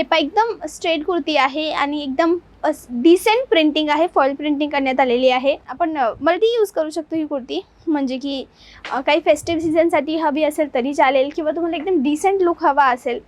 हे पा एकदम स्ट्रेट कुर्ती आहे आणि एकदम डिसेंट प्रिंटिंग आहे फॉईल प्रिंटिंग करण्यात आलेली आहे. आपण मल्टी यूज करू शकतो ही कुर्ती. म्हणजे की काही फेस्टिव्ह सीझनसाठी हवी असेल तरी चालेल किंवा तुम्हाला एकदम डिसेंट लुक हवा असेल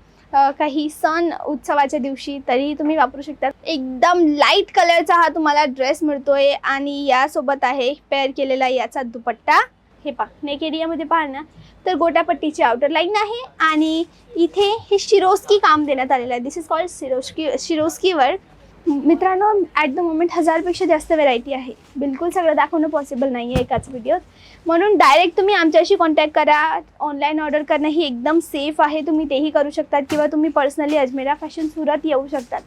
काही सण उत्सवाच्या दिवशी तरी तुम्ही वापरू शकता. एकदम लाइट कलरचा हा तुम्हाला ड्रेस मिळतोय आणि यासोबत आहे पेअर केलेला याचा दुपट्टा. हे पा नेक एरियामध्ये पाहाल ना तर गोटापट्टीची आउटर लाईन आहे आणि इथे हे शिरोस्की काम देण्यात आलेलं आहे. This is called Swarovski Swarovski work मित्रांनो ॲट द मोमेंट हजारपेक्षा जास्त व्हेरायटी आहे. बिलकुल सगळं दाखवणं पॉसिबल नाही आहे एकाच व्हिडिओत म्हणून डायरेक्ट तुम्ही आमच्याशी कॉन्टॅक्ट करा. ऑनलाईन ऑर्डर करणं ही एकदम सेफ आहे. तुम्ही तेही करू शकतात किंवा तुम्ही पर्सनली अजमेरा फॅशन सुरत येऊ शकतात.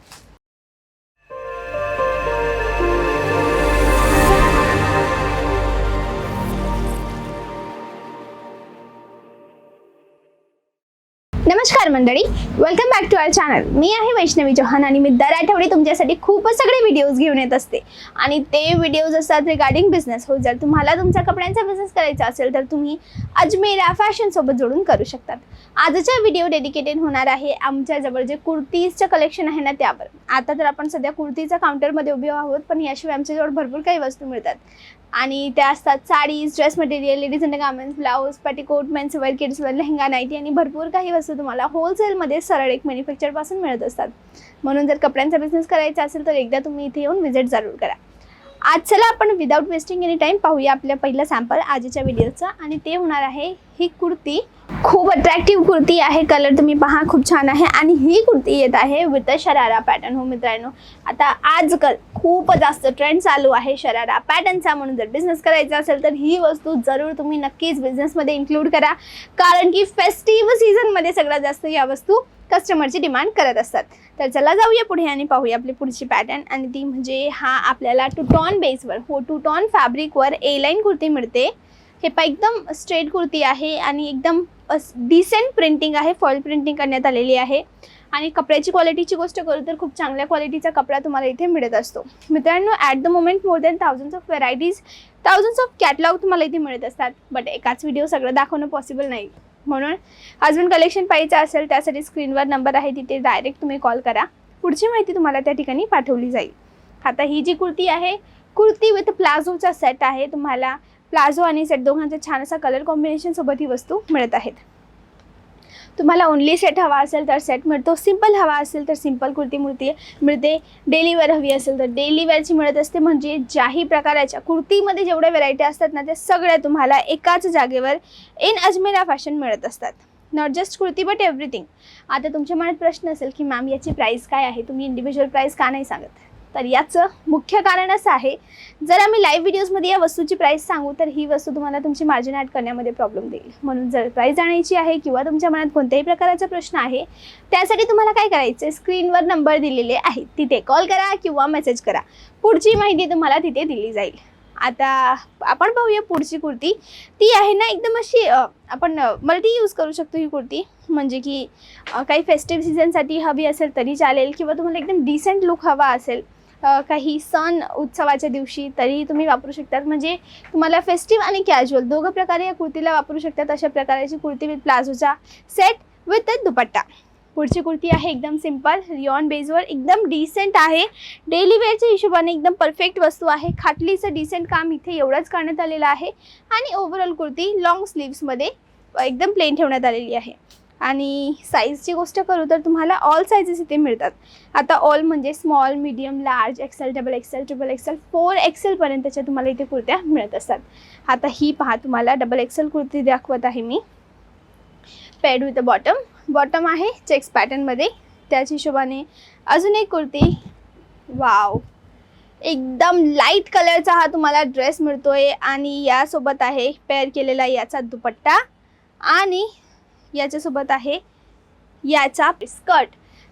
नमस्कार मंडळी. Welcome back to our channel मी आहे वैष्णवी चौहान आणि मी दर आठवडी तुमच्यासाठी खूपच सगळे व्हिडिओज घेऊन येत असते. आणि ते व्हिडिओज असतात रिगार्डिंग बिझनेस हो जर तुम्हाला तुमचा कपड्यांचा बिझनेस करायचा असेल तर तुम्ही अजमेरा फॅशनसोबत जोडून करू शकतात. आजचा व्हिडिओ डेडिकेटेड होणार आहे आमच्याजवळ जे कुर्तीजचं कलेक्शन आहे ना त्यावर. आता तर आपण सध्या कुर्तीच्या काउंटरमध्ये उभे आहोत पण याशिवाय आमच्याजवळ भरपूर काही वस्तू मिळतात. आणि त्या असतात saris dress material ladies and garments blouse petticoat men's wear kids wear lehenga nightie आणि भरपूर काही वस्तू तुम्हाला होलसेलमध्ये सरळ एक मॅन्युफॅक्चरपासून मिळत असतात. म्हणून जर कपड्यांचा बिझनेस करायचा असेल तर एकदा तुम्ही इथे येऊन व्हिजिट जरूर करा. आज चला आपण विदाऊट वेस्टिंग एनी टाईम पाहूया आपल्या पहिलं सॅम्पल आजच्या व्हिडिओचं आणि ते होणार आहे ही कुर्ती खूप अट्रॅक्टिव्ह कुर्ती आहे कलर तुम्ही पहा खूप छान आहे आणि ही कुर्ती येत आहे विथ शरारा पॅटर्न हो मित्रांनो आता आजकाल खूप जास्त ट्रेंड चालू आहे शरारा पॅटर्नचा म्हणून जर बिझनेस करायचा असेल तर ही वस्तू जरूर तुम्ही नक्कीच बिझनेसमध्ये इन्क्लूड करा. कारण की फेस्टिव्ह सीझनमध्ये सगळ्यात जास्त या वस्तू कस्टमरची डिमांड करत असतात. तर चला जाऊया पुढे आणि पाहूया आपली पुढची पॅटर्न आणि ती म्हणजे हा आपल्याला टुटॉन बेसवर हो टुटॉन फॅब्रिकवर ए लाईन कुर्ती मिळते. हे पा एकदम स्ट्रेट कुर्ती आहे आणि एकदम डिसेंट प्रिंटिंग आहे फॉईल प्रिंटिंग करण्यात आलेली आहे. आणि कपड्याची क्वालिटीची गोष्ट करू तर खूप चांगल्या क्वालिटीचा कपडा तुम्हाला इथे मिळत असतो. मित्रांनो at the moment more than thousands of varieties thousands of catalogue तुम्हाला इथे मिळत असतात. बट एकाच व्हिडिओ सगळं दाखवणं पॉसिबल नाही. म्हणून हजबंड कलेक्शन पाहिजे असेल त्यासाठी स्क्रीनवर नंबर आहे तिथे डायरेक्ट तुम्ही कॉल करा. पुढची माहिती तुम्हाला त्या ठिकाणी पाठवली जाईल. आता ही जी कुर्ती आहे कुर्ती विथ प्लाझोचा सेट आहे तुम्हाला प्लाझो आणि सेट दोघांचा छान असा कलर कॉम्बिनेशनसोबत ही वस्तू मिळत आहेत. तुम्हाला ओनली सेट हवा असेल तर सेट मिळतो. सिंपल हवा असेल तर सिंपल कुर्ती मूर्ती मिळते. डेली वेअर हवी असेल तर डेली वेअरची मिळत असते. म्हणजे ज्याही प्रकाराच्या कुर्तीमध्ये जेवढ्या व्हेरायटी असतात ना त्या सगळ्या तुम्हाला एकाच जागेवर इन अजमेरा फॅशन मिळत असतात. Not just kurti but everything आता तुमच्या मनात प्रश्न असेल की मॅम याची प्राईस काय आहे? तुम्ही इंडिव्हिज्युअल प्राईस का नाही सांगत? तर याचं मुख्य कारण असं आहे जर आम्ही लाईव्ह व्हिडिओजमध्ये या वस्तूची प्राईस सांगू तर ही वस्तू तुम्हाला तुमची मार्जिन ॲड करण्यामध्ये प्रॉब्लेम देईल. म्हणून जर प्राईस जाण्याची आहे किंवा तुमच्या मनात कोणत्याही प्रकाराचा प्रश्न आहे त्यासाठी तुम्हाला काय करायचं स्क्रीनवर नंबर दिलेले आहेत. तिथे कॉल करा किंवा मेसेज करा. पुढची माहिती तुम्हाला तिथे दिली जाईल. आता आपण पाहूया पुढची कुर्ती. ती आहे ना एकदम अशी आपण मल्टी यूज करू शकतो ही कुर्ती. म्हणजे की काही फेस्टिव्ह सीझनसाठी हवी असेल तरी चालेल किंवा तुम्हाला एकदम डिसेंट लुक हवा असेल काही सण उत्सवाच्या दिवशी तरी तुम्ही वापरू शकतात. म्हणजे तुम्हाला फेस्टिव्ह आणि कॅज्युअल दोघं प्रकारे या कुर्तीला वापरू शकतात. अशा प्रकारची कुर्ती विथ प्लाझोचा सेट विथ दुपट्टा. पुढची कुर्ती आहे एकदम सिंपल रिऑन बेजवर एकदम डिसेंट आहे. डेली वेअरच्या हिशोबाने एकदम परफेक्ट वस्तू आहे. खाटलीचं डिसेंट काम इथे एवढंच करण्यात आलेलं आहे. आणि ओव्हरऑल कुर्ती लाँग स्लीव्समध्ये एकदम प्लेन ठेवण्यात आलेली आहे. आणि साईजची गोष्ट करू तर तुम्हाला ऑल साईजेस इथे मिळतात. आता ऑल म्हणजे small medium large XL double XL triple XL four एक्सेलपर्यंतच्या तुम्हाला इथे कुर्त्या मिळत असतात. आता ही पहा तुम्हाला डबल एक्सेल कुर्ती दाखवत आहे मी. पेड विथ बॉटम बॉटम आहे चेक्स पॅटर्नमध्ये त्याच हिशोबाने अजून एक कुर्ती. वाव एकदम लाइट कलरचा हा तुम्हाला ड्रेस मिळतोय. आणि यासोबत आहे पेअर केलेला याचा दुपट्टा. आणि याच्यासोबत आहे याचा स्कर्ट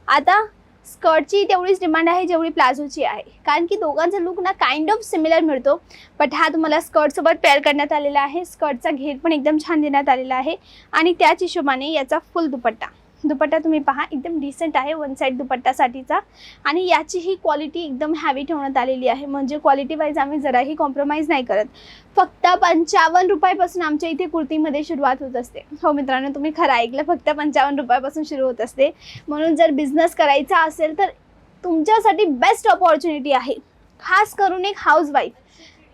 आता स्कर्टची तेवढीच डिमांड आहे जेवढी प्लाझोची आहे. कारण की दोघांचा लुक ना काइंड ऑफ सिमिलर मिळतो. बट हा तुम्हाला स्कर्टसोबत पेअर करण्यात आलेला आहे. स्कर्टचा घेर पण एकदम छान देण्यात आलेला आहे. आणि त्याच हिशोबाने याचा फुल दुपट्टा. दुपट्टा तुम्ही पहा एकदम डिसेंट आहे वन साईड दुपट्टासाठीचा. आणि याची ही क्वालिटी एकदम हॅवी ठेवण्यात आलेली आहे. म्हणजे क्वालिटी वाईज आम्ही जराही कॉम्प्रोमाइज नाही करत. फक्त पंचावन्न रुपयापासून आमच्या इथे कुर्तीमध्ये सुरुवात होत असते. हो मित्रांनो तुम्ही खरं ऐकलं फक्त पंचावन्न रुपयापासून सुरू होत असते. म्हणून जर बिझनेस करायचा असेल तर तुमच्यासाठी बेस्ट ऑपॉर्च्युनिटी आहे. खास करून एक हाऊसवाईफ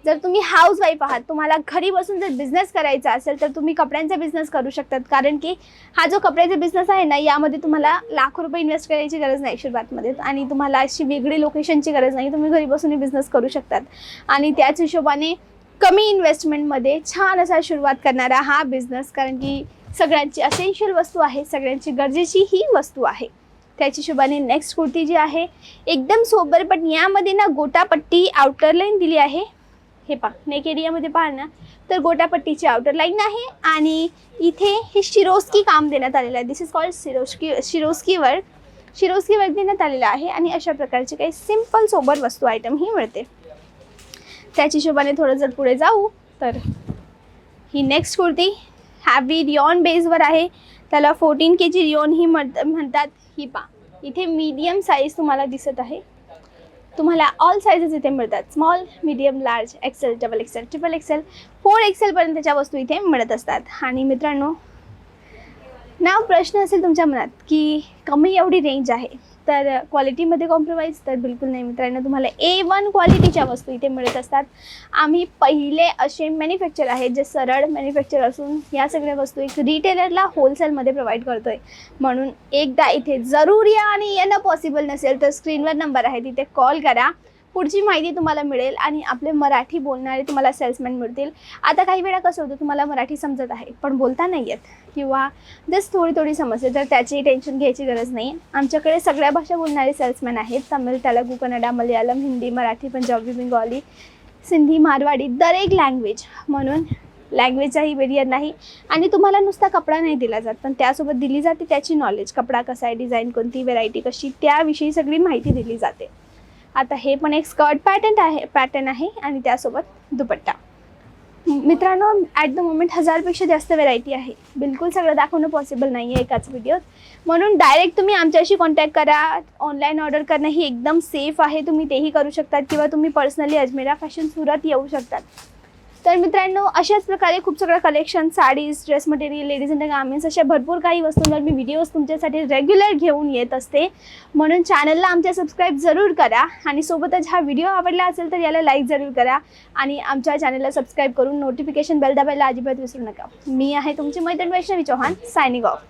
जर तुम्ही हाऊसवाईफ आहात तुम्हाला घरी बसून जर बिझनेस करायचा असेल तर तुम्ही कपड्यांचा बिझनेस करू शकतात. कारण की हा जो कपड्याचा बिझनेस आहे ना यामध्ये तुम्हाला लाखो रुपये इन्व्हेस्ट करायची गरज नाही सुरुवातमध्ये आणि तुम्हाला अशी वेगळी लोकेशनची गरज नाही. तुम्ही घरी बसून बिझनेस करू शकतात. आणि त्याच हिशोबाने कमी इन्व्हेस्टमेंटमध्ये छान असा सुरुवात करणारा हा बिझनेस कारण की सगळ्यांची असेन्शियल वस्तू आहे सगळ्यांची गरजेची ही वस्तू आहे. त्याच्या हिशोबाने नेक्स्ट कुर्ती जी आहे एकदम सोबर पण यामध्ये ना गोटापट्टी आउटर लाईन दिली आहे. हे पहा नेक एरियामध्ये पाहा ना तर गोटापट्टीची आउटर लाईन आहे आणि इथे हे शिरोस्की काम देण्यात आलेलं आहे. This is called Swarovski Swarovski work Swarovski work देण्यात आलेलं आहे आणि अशा प्रकारची काही सिंपल सोबर वस्तू आयटम ही मिळते. त्याच्या हिशोबाने थोडं जर पुढे जाऊ तर ही नेक्स्ट कुर्ती हॅवी रिओन बेसवर आहे. त्याला फोर्टीन के जी रिओन ही म्हणतात. ही पा इथे मीडियम साईज तुम्हाला दिसत आहे. तुम्हाला ऑल साईजेस इथे मिळतात. Small medium large XL double XL triple XL four एक्सेलपर्यंतच्या वस्तू इथे मिळत असतात. आणि मित्रांनो ना प्रश्न असेल तुमच्या मनात की कमी एवढी रेंज आहे. तर क्वालिटीमध्ये कॉम्प्रोमाइज तर बिलकुल नाही मित्रांनो. तुम्हाला ए वन क्वालिटीच्या वस्तू इथे मिळत असतात. आम्ही पहिले असे मॅन्युफॅक्चर आहेत जे सरळ मॅन्युफॅक्चर असून या सगळ्या वस्तू एक रिटेलरला होलसेलमध्ये प्रोव्हाइड करतोय. म्हणून एकदा इथे जरूर या आणि येणं पॉसिबल नसेल तर स्क्रीनवर नंबर आहे. तिथे कॉल करा. पुढची माहिती तुम्हाला मिळेल आणि आपले मराठी बोलणारे तुम्हाला सेल्समॅन मिळतील. आता काही वेळा कसं होतं तुम्हाला मराठी समजत आहे पण बोलता नाही येत. किंवा जस्ट थोडी थोडी समजते तर त्याची टेन्शन घ्यायची गरज नाही. आमच्याकडे सगळ्या भाषा बोलणारे सेल्समॅन आहेत. तमिळ तेलगू कन्नडा मल्याळम हिंदी मराठी पंजाबी बेंगॉली सिंधी मारवाडी दर एक लँग्वेज म्हणून लँग्वेजचाही बेरियर नाही. आणि तुम्हाला नुसता कपडा नाही दिला जात पण त्यासोबत दिली जाते त्याची नॉलेज कपडा कसा आहे डिझाईन कोणती व्हेरायटी कशी त्याविषयी सगळी माहिती दिली जाते. आता हे पण एक स्कर्ट पॅटर्न आहे पॅटर्न आहे आणि त्यासोबत दुपट्टा. मित्रांनो ॲट द मोमेंट हजारपेक्षा जास्त व्हेरायटी आहे. बिलकुल सगळं दाखवणं पॉसिबल नाही आहे एकाच व्हिडिओत म्हणून डायरेक्ट तुम्ही आमच्याशी कॉन्टॅक्ट करा. ऑनलाईन ऑर्डर करणं ही एकदम सेफ आहे. तुम्ही तेही करू शकतात किंवा तुम्ही पर्सनली अजमेरा फॅशन सुरत येऊ शकतात. तर मित्रांनो अशाच प्रकारे खूप सगळं collection saris dress material ladies and garments अशा भरपूर काही वस्तूंवर मी व्हिडिओज तुमच्यासाठी रेग्युलर घेऊन येत असते. म्हणून चॅनलला आमच्या सबस्क्राईब जरूर करा आणि सोबतच हा व्हिडिओ आवडला असेल तर याला लाईक जरूर करा आणि आमच्या चॅनलला सबस्क्राईब करून नोटिफिकेशन बेल दाबायला अजिबात विसरू नका. मी आहे तुमची मैत्रीण वैष्णवी चौहान सायनिंग ऑफ